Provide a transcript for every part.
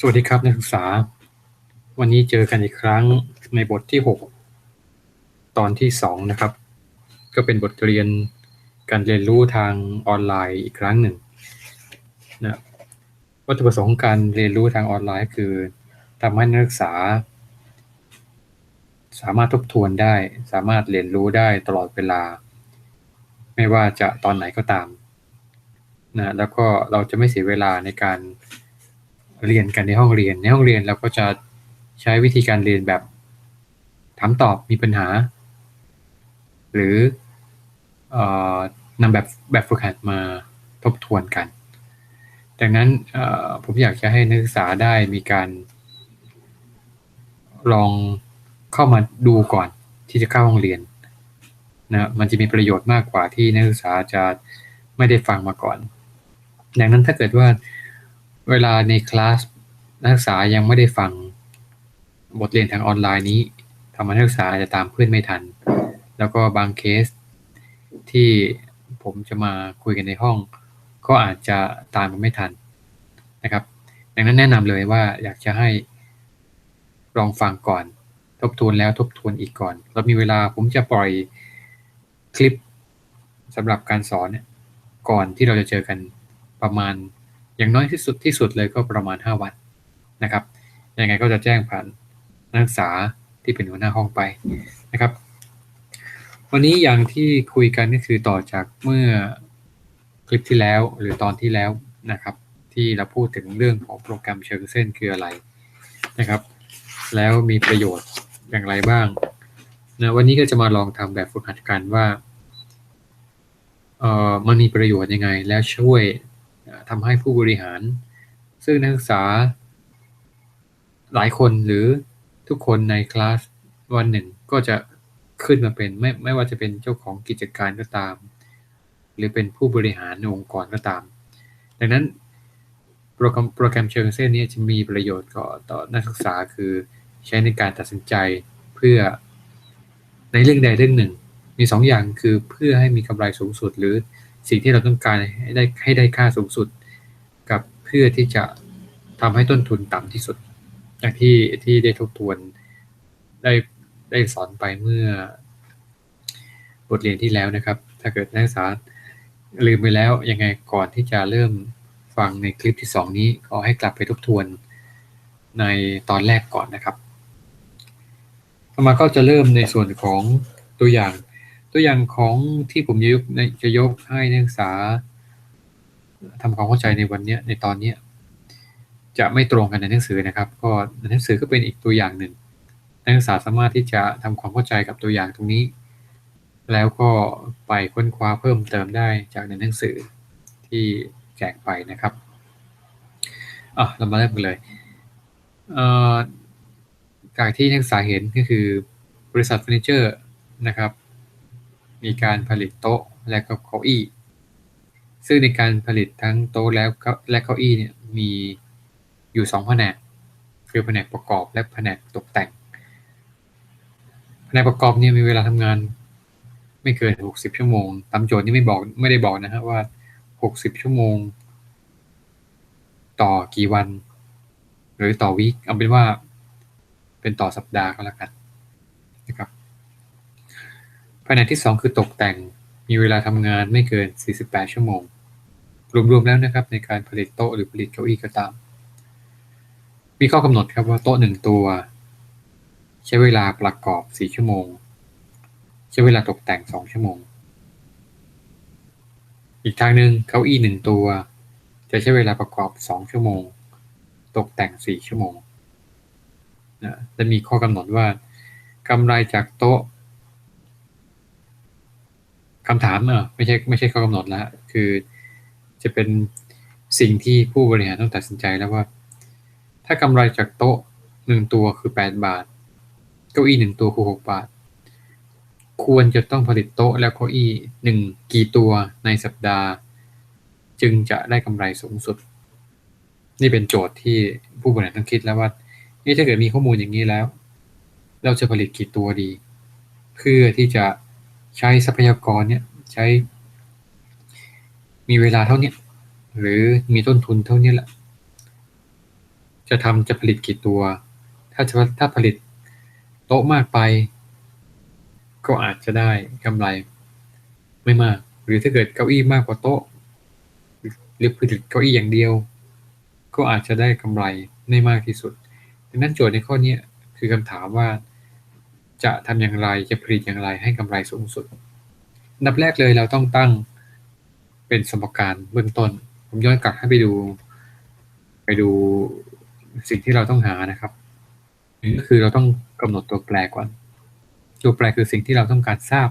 สวัสดีครับนักศึกษา วันนี้เจอกันอีกครั้งในบทที่ 6 ตอนที่ 2 นะครับ ก็เป็นบทเรียนการเรียนรู้ทางออนไลน์อีกครั้งหนึ่งนะวัตถุประสงค์ของการเรียนรู้ทางออนไลน์คือทำให้นักศึกษา สามารถทบทวนได้ สามารถเรียนรู้ได้ตลอดเวลา ไม่ว่าจะตอนไหนก็ตามนะแล้วก็เราจะไม่เสียเวลาในการ เรียนกันในห้องเรียน ในห้องเรียนเราก็จะใช้วิธีการเรียนแบบถามตอบมีปัญหา หรืออนำแบบแบบฝึกหัดมาทบทวนกัน ดังนั้นผมอยากจะให้นักศึกษาได้มีการลองเข้ามาดูก่อนที่จะเข้าห้องเรียนนะมันจะมีประโยชน์มากกว่าที่นักศึกษาจะไม่ได้ฟังมาก่อน ดังนั้นถ้าเกิดว่า เวลาในคลาสนักศึกษายังไม่ได้ฟังบทเรียนทางออนไลน์นี้ทำให้นักศึกษาอาจจะตามเพื่อนไม่ทัน แล้วก็บางเคสที่ผมจะมาคุยกันในห้อง ก็อาจจะตามกันไม่ทันนะครับ ดังนั้นแนะนำเลยว่าอยากจะให้ลองฟังก่อน ทบทวนแล้วทบทวนอีกก่อน เรามีเวลาผมจะปล่อยคลิปสำหรับการสอนเนี่ยก่อนที่เราจะเจอกันประมาณ อย่างน้อยที่สุดที่สุดเลยก็ประมาณ 5 วันนะครับ ยังไงก็จะแจ้งผ่านนักศึกษาที่เป็นหัวหน้าห้องไปนะครับ วันนี้อย่างที่คุยกันก็คือต่อจากเมื่อคลิปที่แล้วหรือตอนที่แล้วนะครับ ที่เราพูดถึงเรื่องของโปรแกรมเชิงเส้นคืออะไรนะครับ แล้วมีประโยชน์อย่างไรบ้างนะวันนี้ก็จะมาลองทำแบบฝึกหัดกันว่าเออมันมีประโยชน์ยังไง แล้วช่วย ทำให้ผู้บริหาร ซึ่งนักศึกษา หลายคนหรือทุกคนในคลาสวันหนึ่งก็จะขึ้นมาเป็นไม่ไม่ว่าจะเป็นเจ้าของกิจการก็ตาม หรือเป็นผู้บริหารองค์กรก็ตาม ดังนั้นโปรแกรมโปรแกรมเชิงเส้นนี้จะมีประโยชน์ก่อต่อนักศึกษาคือใช้ในการตัดสินใจเพื่อในเรื่องใดเรื่องหนึ่ง มี2ออย่างคือเพื่อให้มีกำไรสูงสุด หรือสิ่งที่เราต้องการให้ได้ให้ได้ค่าสูงสุด เพื่อที่จะทำให้ต้นทุนต่ำที่สุด อย่างที่ที่ได้ทบทวนได้ได้สอนไปเมื่อ บทเรียนที่แล้วนะครับ ถ้าเกิดนักศึกษาลืมไปแล้วยังไงก่อนที่จะเริ่มฟังในคลิปที่ 2 นี้ก็ให้กลับไปทบทวนในตอนแรกก่อนนะครับต่อมาก็จะเริ่มในส่วนของตัวอย่าง ตัวอย่างของที่ผมจะยกจะยกให้นักศึกษา ทำความเข้าใจในวันนี้ในตอนนี้จะไม่ตรงกันในหนังสือนะครับ ก็ในหนังสือก็เป็นอีกตัวอย่างหนึ่ง นักศึกษาสามารถที่จะทำความเข้าใจกับตัวอย่างตรงนี้ แล้วก็ไปค้นคว้าเพิ่มเติมได้จากในหนังสือที่แจกไปนะครับอะเรามาเริ่มกันเลยเอ่อจากที่นักศึกษาเห็นก็คือบริษัทเฟอร์นิเจอร์นะครับ มีการผลิตโต๊ะและก็เก้าอี้ ซึ่งในการผลิตทั้งโต๊ะแล้วและเก้าอี้เนี่ยมีอยู่สองแผนกคือแผนกประกอบและแผนกตกแต่งแผนกประกอบเนี่ยมีเวลาทำงาน ไม่เกินหกสิบชั่วโมงตามโจทย์นี่ไม่บอกไม่ได้บอกนะฮะว่าหกสิบชั่วโมง ต่อกี่วัน หรือต่อวีคเอาเป็นว่าเป็นต่อสัปดาห์ก็แล้วกันนะครับแผนกที่2คือตกแต่ง มีเวลาทำงานไม่เกิน 48 ชั่วโมง รวมๆแล้วนะครับในการผลิตโต๊ะหรือผลิตเก้าอี้ก็ตาม มีข้อกำหนดครับว่าโต๊ะหนึ่งตัว ใช้เวลาประกอบ 4 ชั่วโมง ใช้เวลาตกแต่ง 2 ชั่วโมง อีกทางหนึ่งเก้าอี้หนึ่งตัว จะใช้เวลาประกอบ 2 ชั่วโมง ตกแต่ง 4 ชั่วโมงนะและมีข้อกำหนดว่ากำไรจากโต๊ะ คำถามเออไม่ใช่ไม่ใช่ข้อกำหนดแล้วคือจะเป็นสิ่งที่ผู้บริหารต้องตัดสินใจแล้วว่า ถ้ากำไรจากโต๊ะหนึ่งตัวคือแปดบาท เก้าอี้หนึ่งตัวคือหกบาท ควรจะต้องผลิตโต๊ะแล้วเก้าอี้หนึ่งกี่ตัวในสัปดาห์ จึงจะได้กำไรสูงสุด นี่เป็นโจทย์ที่ผู้บริหารต้องคิดแล้วว่านี่ถ้าเกิดมีข้อมูลอย่างนี้แล้ว เราจะผลิตกี่ตัวดี เพื่อที่จะ ใช้ทรัพยากรเนี่ยใช้ มีเวลาเท่านี้หรือมีต้นทุนเท่านี้แหละ จะทำจะผลิตกี่ตัว ถ้าถ้าผลิตโต๊ะมากไป ก็อาจจะได้กำไรไม่มาก หรือถ้าเกิดเก้าอี้มากกว่าโต๊ะ หรือผลิตเก้าอี้อย่างเดียว ก็อาจจะได้กำไรไม่มากที่สุดดังนั้นโจทย์ในข้อนี้คือคำถามว่า จะทำอย่างไรจะผลิตอย่างไรให้กำไรสูงสุดนับแรกเลยเราต้องตั้งเป็นสมการเบื้องต้น ผมย้อนกลับให้ไปดู ไปดูสิ่งที่เราต้องหานะครับก็คือเราต้องกำหนดตัวแปรก่อน ตัวแปรคือสิ่งที่เราต้องการทราบ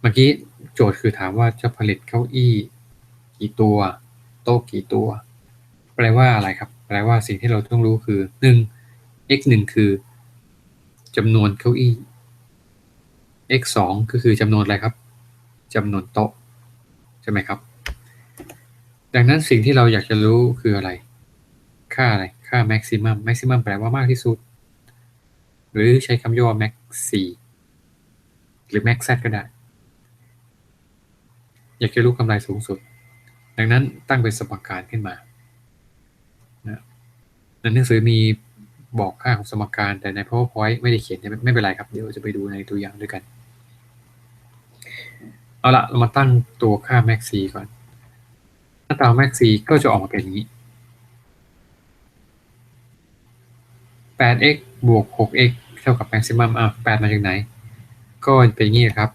เมื่อกี้โจทย์คือถามว่าจะผลิตเก้าอี้ กี่ตัว โต๊ะกี่ตัว แปลว่าอะไรครับ แปลว่าสิ่งที่เราต้องรู้คือ1 x 1คือจำนวนเก้าอี้ x 2ก็คือจำนวนอะไรครับจำนวนโต๊ะใช่ไหมครับ ดังนั้นสิ่งที่เราอยากจะรู้คืออะไร ค่าอะไร ค่า maximum maximum แปลว่ามากที่สุด หรือใช้คำย่อ max 4หรือ max z ก็ได้ อยากจะรู้กำไรสูงสุด ดังนั้นตั้งเป็นสมการขึ้นมานะในหนังสือมี บอกค่าของสมการ แต่ใน powerpoint ไม่ได้เขียนไม่เป็นไรครับ เดี๋ยวจะไปดูในตัวอย่างด้วยกัน เอาละเรามาตั้งตัวค่า max c ก่อน หน้าตา max c ก็จะออกมาเป็นอย่างนี้ 8x บวก 6x เท่ากับ maximum อะ8มาจากไหน ก็เป็นอย่างนี้ครับ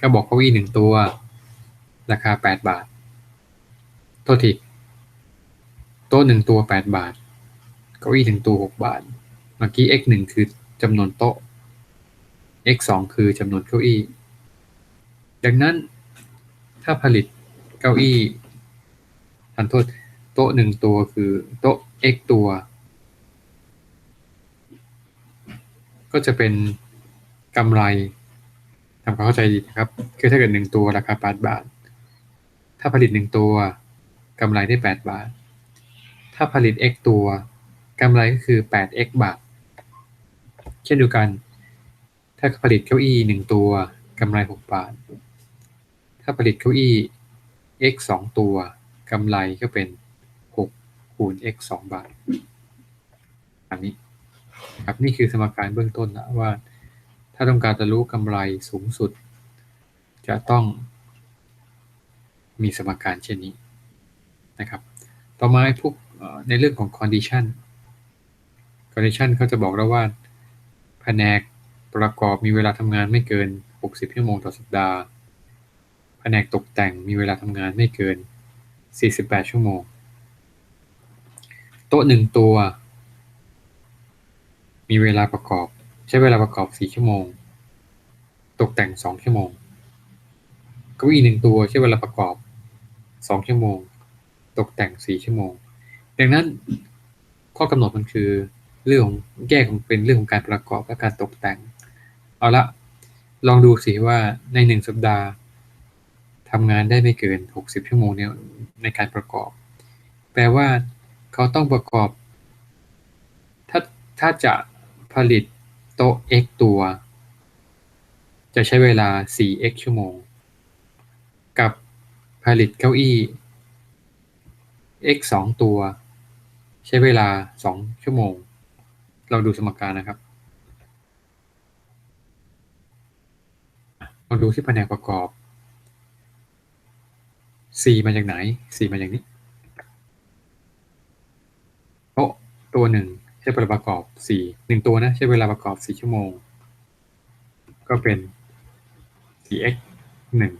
ก็บอกเก้าอี้หนึ่งตัว ราคา 8 บาท โทษทีโต๊ะหนึ่งตัว 8 บาท เก้าอี้หนึ่งตัว6บาท เมื่อกี้ x 1คือจำนวนโต๊ะ x 2คือจำนวนเก้าอี้ ดังนั้นถ้าผลิตเก้าอี้ทันโทษโต๊ะหนึ่งตัวคือโต๊ะ x ตัว ก็จะเป็นกำไรทำความเข้าใจดีนะครับ คือถ้าเกิดหนึ่งตัวราคา8บาท ถ้าผลิตหนึ่งตัวกำไรได้8บาท ถ้าผลิต x ตัว กำไรก็คือ 8x บาท เช่นเดียวกัน ถ้าผลิตเก้าอี้หนึ่งตัวกำไร 6 บาท ถ้าผลิตเก้าอี้ x 2 ตัวกำไรก็เป็น 6 คูณ x 2 บาทอันนี้ครับนี่คือสมการเบื้องต้นนะว่า ถ้าต้องการจะรู้กำไรสูงสุด จะต้อง มีสมการเช่นนี้นะครับ ต่อมาพวกในเรื่องของ condition condition เขาจะบอกแล้วว่า แผนกประกอบมีเวลาทำงานไม่เกิน 60 ชั่วโมงต่อสัปดาห์ แผนกตกแต่งมีเวลาทำงานไม่เกิน 48 ชั่วโมง โต๊ะหนึ่งตัว มีเวลาประกอบ ใช้เวลาประกอบ 4 ชั่วโมง ตกแต่ง 2 ชั่วโมงเก้าอี้หนึ่งตัวใช้เวลาประกอบ 2 ชั่วโมง ตกแต่ง 4 ชั่วโมง ดังนั้นข้อกำหนดมันคือ เรื่องของแยกเป็นเรื่องของการประกอบและการตกแต่ง เอาละลองดูสิว่าในหนึ่งสัปดาห์ทำงานได้ไม่เกิน 60 ชั่วโมงเนี่ยในการประกอบ แปลว่าเขาต้องประกอบ ถ้าถ้าจะผลิตโต๊ะ x ตัว จะใช้เวลา 4x ชั่วโมง กับผลิตเก้าอี้ x 2 ตัว ใช้เวลา 2 ชั่วโมง เราดูสมการนะครับเราดูที่แผนกประกอบ C มาจากไหน C มาจากนี้โต๊ะตัวหนึ่งใช้เวลาประกอบสี่หนึ่งตัวนะ ใช้เวลาประกอบสี่ชั่วโมง ก็เป็น 4x หนึ่ง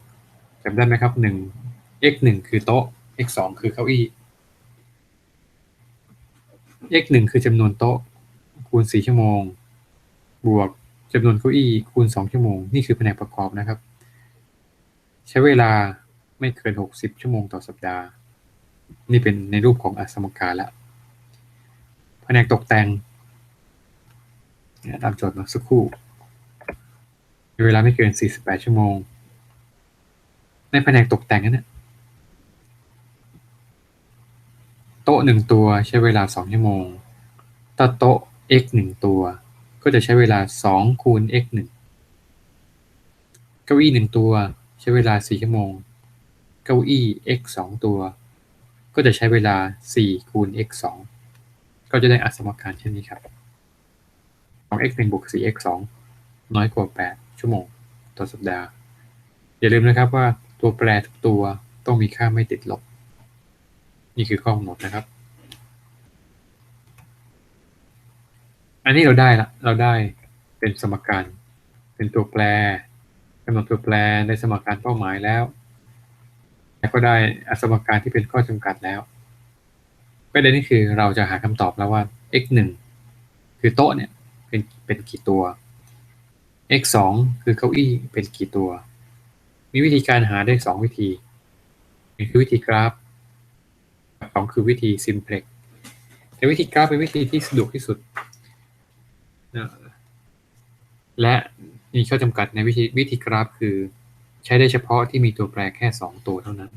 จำได้ไหมครับหนึ่ง x หนึ่งคือโต๊ะ x สองคือเก้าอี้ x หนึ่งคือจำนวนโต๊ะ คูณสี่ชั่วโมง บวกจำนวนเก้าอี้คูณสองชั่วโมง นี่คือแผนกประกอบนะครับ ใช้เวลาไม่เกินหกสิบชั่วโมงต่อสัปดาห์ นี่เป็นในรูปของอสมการละแผนกตกแต่งตามโจทย์มาสักครู่เวลาไม่เกิน 48 ชั่วโมง ในแผนกตกแต่งนั้นนะโต๊ะหนึ่งตัวใช้เวลา 2 ชั่วโมงถ้าโต๊ะ x 1ตัว ก็จะใช้เวลา2คูณ x 1เก้าอี้1ตัว ใช้เวลา4ชั่วโมง เก้าอี้ x 2ตัว ก็จะใช้เวลา4คูณ x 2ก็จะได้อัสมการเช่นนี้ครับ 2x 1บวก 4x 2น้อยกว่า 8 ชั่วโมง ต่อสัปดาห์ อย่าลืมนะครับว่าตัวแปรทุกตัวต้องมีค่าไม่ติดลบ นี่คือข้อกำหนดนะครับ อันนี้เราได้ละเราได้เป็นสมการ เป็นตัวแปรกำหนดตัวแปรในสมการเป้าหมายแล้วแล้วก็ได้อสมการที่เป็นข้อจำกัดแล้วประเด็นนี้คือเราจะหาคำตอบแล้วว่า x 1คือโต๊ะเนี่ยเป็นเป็นกี่ตัว x 2คือเก้าอี้เป็นกี่ตัว มีวิธีการหาได้สองวิธีหนึ่งคือวิธีกราฟสองคือวิธีซิมเพล็กแต่วิธีกราฟเป็นวิธีที่สะดวกที่สุด และมีข้อจำกัดในวิธีวิธีกราฟคือ ใช้ได้เฉพาะที่มีตัวแปรแค่ 2 ตัวเท่านั้น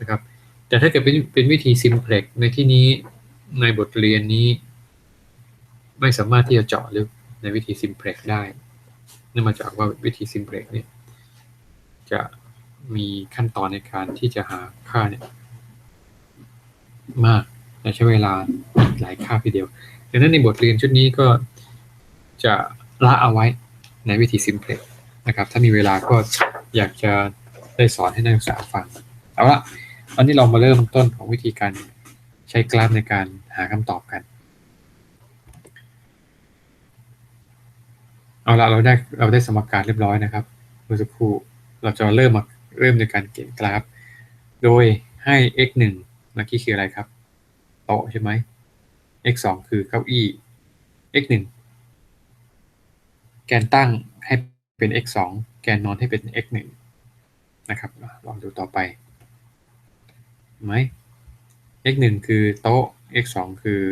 นะครับ แต่ถ้าเกิดเป็นเป็นวิธีซิมเพล็กในที่นี้ในบทเรียนนี้ ไม่สามารถที่จะเจาะลึกในวิธีซิมเพล็กได้เนื่องมาจากว่าวิธีซิมเพล็กเนี่ยจะมีขั้นตอนในการที่จะหาค่าเนี่ยมากและใช้เวลาหลายค่าทีเดียวดังนั้นในบทเรียนชุดนี้ก็ จะละเอาไว้ในวิธีซิมเพล็กนะครับ ถ้ามีเวลาก็อยากจะได้สอนให้นักศึกษาฟัง เอาละวันนี้เรามาเริ่มต้นของวิธีการใช้กราฟในการหาคำตอบกัน เอาละเราได้เราได้สมการเรียบร้อยนะครับเมื่อสักครู่เราจะเริ่มมาเริ่มในการเขียนกราฟ โดยให้ x 1เมื่อกี้คืออะไรครับโต๊ะใช่ไหม x 2คือเก้าอี้ x 1 แกนตั้งให้เป็น x 2แกนนอนให้เป็น x 1นะครับ ลองดูต่อไปไหม x 1คือโต๊ะ x 2คือ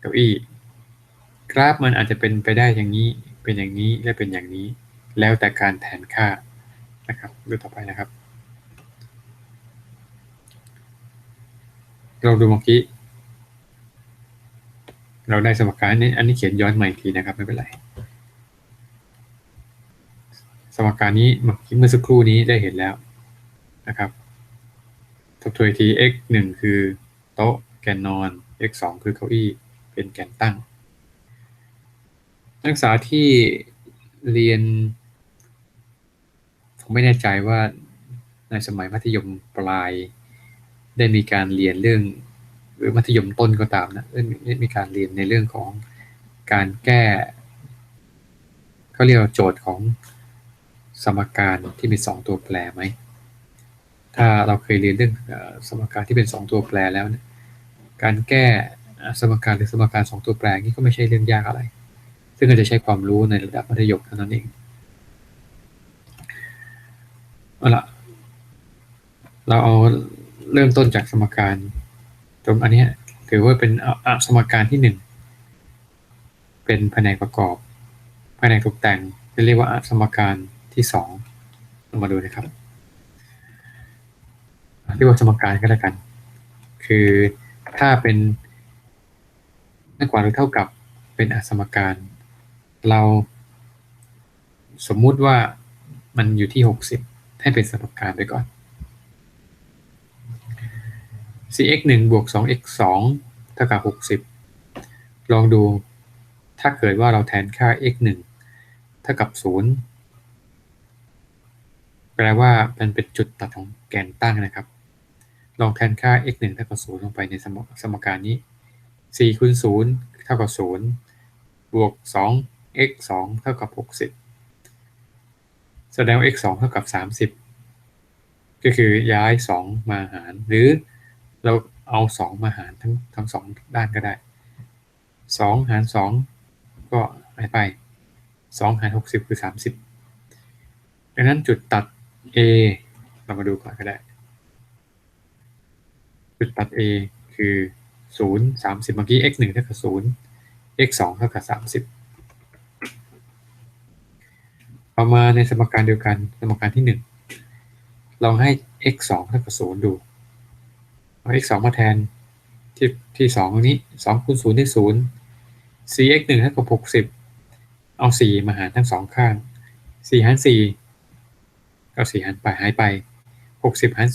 เก้าอี้ กราฟมันอาจจะเป็นไปได้อย่างนี้ เป็นอย่างนี้ และเป็นอย่างนี้ แล้วแต่การแทนค่านะครับ ดูต่อไปนะครับ เราดูเมื่อกี้ เราได้สมการนี้อันนี้เขียนย้อนใหม่ทีนะครับ ไม่เป็นไร สมการนี้เมื่อสักครู่นี้ได้เห็นแล้วนะครับทบทวนที x 1 คือโต๊ะแกนนอน x 2 คือเก้าอี้เป็นแกนตั้ง นักศึกษาที่เรียน ผมไม่แน่ใจว่าในสมัยมัธยมปลาย ได้มีการเรียนเรื่อง รือมัธยมต้นก็ตามนะได้มีการเรียนในเรื่องของการแก้เขาเรียกว่าโจทย์ของสมการที่มี2ตัวแปรไหม ถ้าเราเคยเรียนเรื่องสมการที่เป็น2ตัวแปรแล้วนี่ยการแก้สมการหรือสมการ2ตัวแปรนี้ก็ไม่ใช่เรื่องยากอะไร ซึ่งก็จะใช้ความรู้ในระดับมัธยมเท่านั้นเองเอาละเราเอาเริ่มต้นจากสมการ ตรงอันนี้ถือว่าเป็นสมการที่หนึ่งเป็นแผนกประกอบแผนกตกแต่งเรียกว่าสมการที่สองเรามาดูนะครับเรียกว่าสมการก็แล้วกัน คือถ้าเป็นมากกว่าหรือเท่ากับเป็นอสมการ เราสมมุติว่ามันอยู่ที่ 60 ให้เป็นสมการไปก่อน cx 1บวก 2x 2เท่ากับ 60 ลองดู ถ้าเกิดว่าเราแทนค่า x 1เท่ากับ 0 แปลว่ามันเป็นจุดตัดของแกนตั้งนะครับ ลองแทนค่า x 1เท่ากับ 0 ลงไปในสมสมการนี้ 4คูณ0เท่ากับ 0 บวก 2x 2เท่ากับ 60 แสดงว่า x 2เท่ากับ 30 ก็คือย้าย 2 มาหารหรือ เราเอา2มาหารทั้งทั้งสองด้านก็ได้2หาร2ก็หายไป2หาร60คือ30ดังนั้นจุดตัด A เรามาดูก่อนก็ได้ จุดตัด A คือ0 30เมื่อกี้ x 1เท่ากับ0 x 2เท่ากับ30เอามาในสมการเดียวกัน สมการที่1ลองให้ x 2เท่ากับ0ดู เอา x 2มาแทนที่ที่2ตรงนี้2คูณ0ได้0 4x 1เท่ากับ60เอา4มาหารทั้งสองข้าง4หาร4ก็4หารไปหายไป60หาร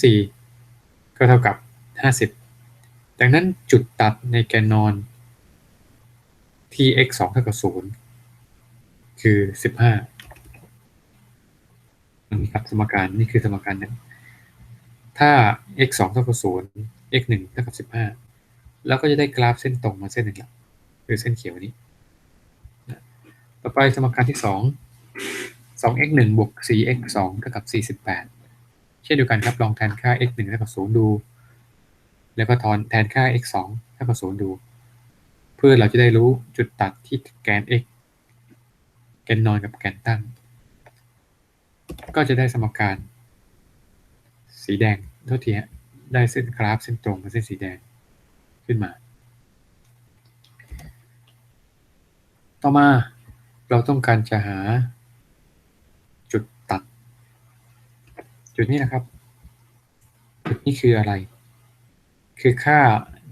4ก็เท่ากับ50ดังนั้นจุดตัดในแกนนอนที่ x 2เท่ากับ0คือ15นี่ครับสมการนี่คือสมการหนึ่งถ้า x 2เท่ากับ0 x 1เท่ากับ15แล้วก็จะได้กราฟเส้นตรงมาเส้นหนึ่งละคือเส้นเขียวนี้ ต่อไปสมการที่2 2x 1บวก 4x 2เท่ากับ48เช่นเดียวกันครับลองแทนค่า x 1เท่ากับ0ดู แล้วก็ทอนแทนค่า x 2เท่ากับ0ดู เพื่อเราจะได้รู้จุดตัดที่แกน x แกนนอนกับแกนตั้ง ก็จะได้สมการ สีแดงโทษทีฮะ ได้เส้นกราฟเส้นตรงกับเส้นสีแดงขึ้นมา ต่อมาเราต้องการจะหาจุดตัด จุดนี้นะครับ จุดนี้คืออะไร คือค่า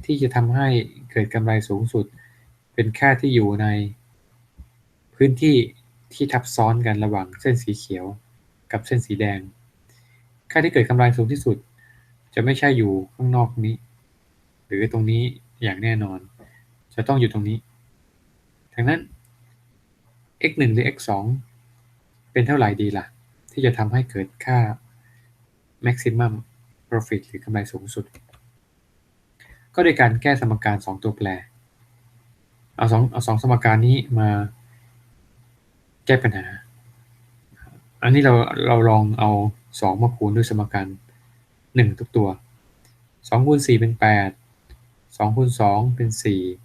ที่จะทำให้เกิดกำไรสูงสุด เป็นค่าที่อยู่ในพื้นที่ที่ทับซ้อนกันระหว่างเส้นสีเขียวกับเส้นสีแดง ค่าที่เกิดกำไรสูงที่สุด จะไม่ใช่อยู่ข้างนอกนี้ หรือตรงนี้อย่างแน่นอน จะต้องอยู่ตรงนี้ดังนั้น x 1หรือ x 2เป็นเท่าไหร่ดีล่ะ ที่จะทำให้เกิดค่า maximum profit หรือกำไรสูงสุด ก็โดยการแก้สมการ 2 ตัวแปร เอาสองเอาสองสมการนี้มาแก้ปัญหา อันนี้เราเราลองเอา 2 มาคูณด้วยสมการ 1ทุกตัว2คูณ4เป็น8 2คูณ2เป็น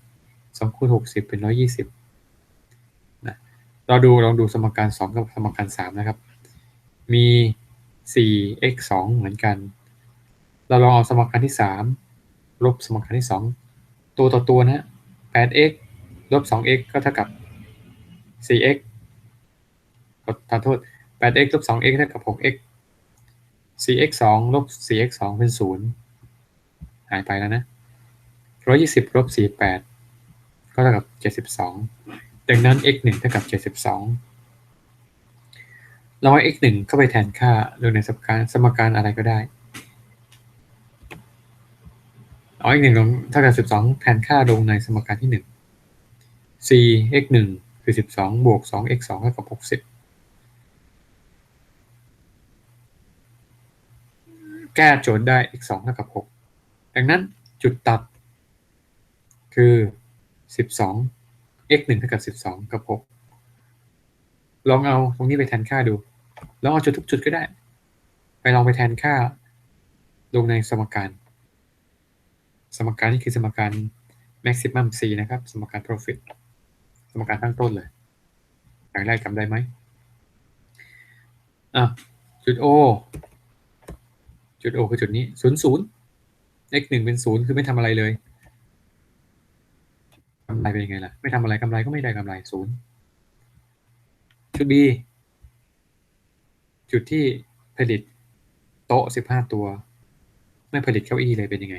4 2คูณ60เป็น120เราดูลองดูสมการ2กับสมการ3นะครับ มี 4x 2เหมือนกัน เราลองเอาสมการที่3ลบสมการที่2ตัวต่อตัวนะ 8x ลบ 2x ก็เท่ากับ 4x ขอโทษ 8x ลบ 2x เท่ากับ 6x 4x 2ลบ 4x 2เป็น 0 หายไปแล้วนะ 120ลบ48 ก็เท่ากับ 72 ดังนั้น x 1เท่ากับ 72เราเอา x 1เข้าไปแทนค่าโดยในสมการสมการอะไรก็ได้ เอา x 1ลงเท่ากับ 12 แทนค่าลงในสมการที่1 c x 1คือ 12 บวก 2 x 2เท่ากับ 60 แก้โจทย์ได้ x 2เท่ากับ 6 ดังนั้นจุดตัด คือ 12 x 1เท่ากับ 12 กับ 6 ลองเอาตรงนี้ไปแทนค่าดู ลองเอาจุดทุกจุดก็ได้ ไปลองไปแทนค่า ลงในสมการ สมการนี้คือสมการ maximum c นะครับ สมการ profit สมการตั้งต้นเลยอย่างแรกจำได้ไหมอะจุด O จุด O คือจุดนี้0 0 x 1เป็น0คือไม่ทำอะไรเลยกำไรเป็นยังไงล่ะ ไม่ทำอะไรกำไรก็ไม่ได้กำไรศูนย์จุด B จุดที่ผลิตโต๊ะสิบห้าตัว ไม่ผลิตเก้าอี้เลยเป็นยังไง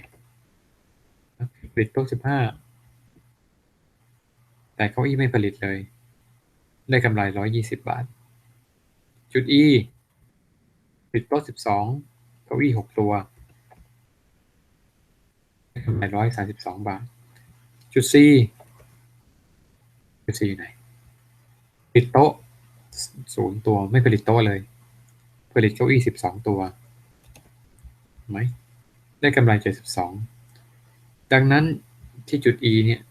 ผลิตโต๊ะสิบห้าแต่เก้าอี้ไม่ผลิตเลย ได้กำไรร้อยยี่สิบบาท จุด E ผลิตโต๊ะสิบสอง ก้าอี้หกตัวได้กำไรร้อยสามสิบสองบาท จุด C จุด C อยู่ไหนผลิตโต๊ะศูนย์ตัวไม่ผลิตโต๊ะเลยผลิตเก้าอี้สิบสองตัวไหมได้กำไรเจ็ดสิบสองดังนั้นที่จุด E เนี่ย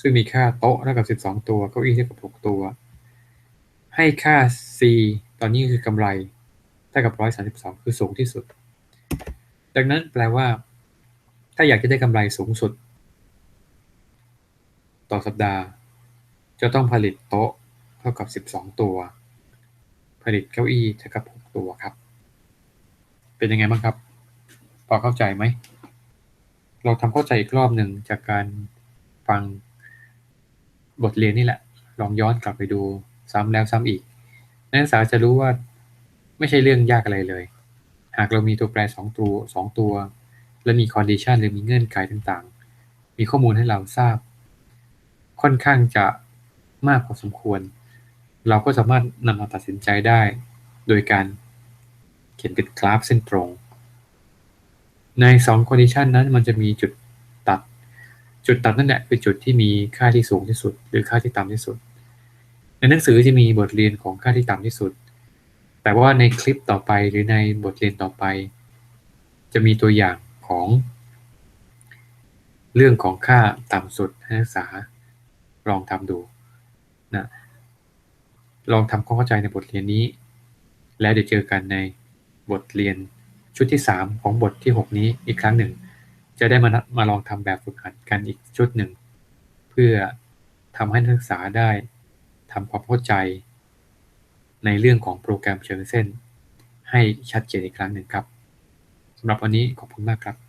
ซึ่งมีค่าโต๊ะเท่ากับสิบสองตัวเก้าอี้เท่ากับหกตัว ให้ค่า C ตอนนี้คือกำไร เท่ากับร้อยสาสิบสองคือสูงที่สุด ดังนั้นแปลว่า ถ้าอยากจะได้กำไรสูงสุด ต่อสัปดาห์ จะต้องผลิตโต๊ะเท่ากับ12ตัว ผลิตเก้าอี้เท่ากับ6ตัวครับ เป็นยังไงบ้างครับ พอเข้าใจไหม เราทำเข้าใจอีกรอบหนึ่งจากการฟังบทเรียนนี่แหละ ลองย้อนกลับไปดูซ้ำแล้วซ้ำอีก นักศึกษาจะรู้ว่า ไม่ใช่เรื่องยากอะไรเลย หากเรามีตัวแปรสองตัวสองตัว และมีคอนดิชันหรือมีเงื่อนไขต่างๆ มีข้อมูลให้เราทราบ ค่อนข้างจะมากพอสมควร เราก็สามารถนำมาตัดสินใจได้ โดยการเขียนเป็นกราฟเส้นตรง ใน2 condition นั้นมันจะมีจุดตัด จุดตัดนั่นแหละคือจุดที่มีค่าที่สูงที่สุด หรือค่าที่ต่ำที่สุด ในหนังสือจะมีบทเรียนของค่าที่ต่ำที่สุด แต่ว่าในคลิปต่อไปหรือในบทเรียนต่อไป จะมีตัวอย่างของ เรื่องของค่าต่ำสุดให้นักศึกษาลองทำดูนะลองทำความเข้าใจในบทเรียนนี้ แล้วเดี๋ยวเจอกันในบทเรียนชุดที่ 3 ของบทที่ 6 นี้อีกครั้งหนึ่ง จะได้มามาลองทำแบบฝึกหัดกันอีกชุดหนึ่ง เพื่อทำให้นักศึกษาได้ทำความเข้าใจ ในเรื่องของโปรแกรมเชิงเส้นให้ชัดเจนอีกครั้งหนึ่งครับสำหรับวันนี้ขอบคุณมากครับ